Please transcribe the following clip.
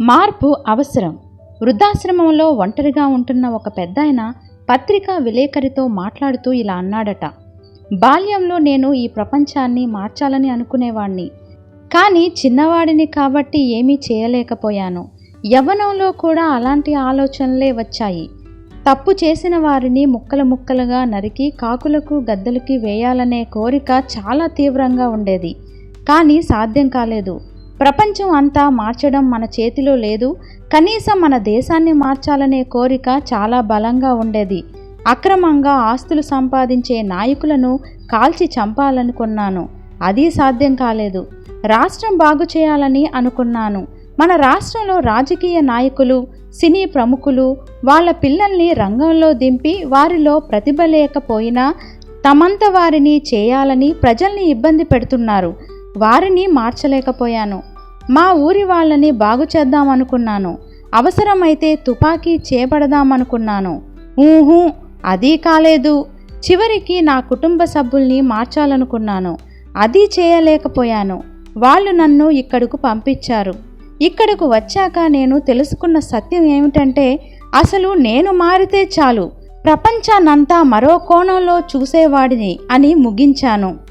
మార్పు అవసరం. వృద్ధాశ్రమంలో ఒంటరిగా ఉంటున్న ఒక పెద్దాయన పత్రికా విలేకరితో మాట్లాడుతూ ఇలా అన్నాడట. బాల్యంలో నేను ఈ ప్రపంచాన్ని మార్చాలని అనుకునేవాణ్ణి. కానీ చిన్నవాడిని కాబట్టి ఏమీ చేయలేకపోయాను. యవ్వనంలో కూడా అలాంటి ఆలోచనలే వచ్చాయి. తప్పు చేసిన వారిని ముక్కలు ముక్కలుగా నరికి కాకులకు గద్దలకి వేయాలనే కోరిక చాలా తీవ్రంగా ఉండేది. కానీ సాధ్యం కాలేదు. ప్రపంచం అంతా మార్చడం మన చేతిలో లేదు. కనీసం మన దేశాన్ని మార్చాలనే కోరిక చాలా బలంగా ఉండేది. అక్రమంగా ఆస్తులు సంపాదించే నాయకులను కాల్చి చంపాలనుకున్నాను. అది సాధ్యం కాలేదు. రాష్ట్రం బాగు చేయాలని అనుకున్నాను. మన రాష్ట్రంలో రాజకీయ నాయకులు సినీ ప్రముఖులు వాళ్ళ పిల్లల్ని రంగంలో దింపి వారిలో ప్రతిభ లేకపోయినా తమంత వారిని చేయాలని ప్రజల్ని ఇబ్బంది పెడుతున్నారు. వారిని మార్చలేకపోయాను. మా ఊరి వాళ్ళని బాగు చేద్దామనుకున్నాను. అవసరమైతే తుపాకీ చేపడదామనుకున్నాను. ఊహూ అది కాలేదు. చివరికి నా కుటుంబ సభ్యుల్ని మార్చాలనుకున్నాను. అది చేయలేకపోయాను. వాళ్ళు నన్ను ఇక్కడకు పంపించారు. ఇక్కడకు వచ్చాక నేను తెలుసుకున్న సత్యం ఏమిటంటే అసలు నేను మారితే చాలు. ప్రపంచాన్నంతా మరో కోణంలో చూసేవాడిని అని ముగించాను.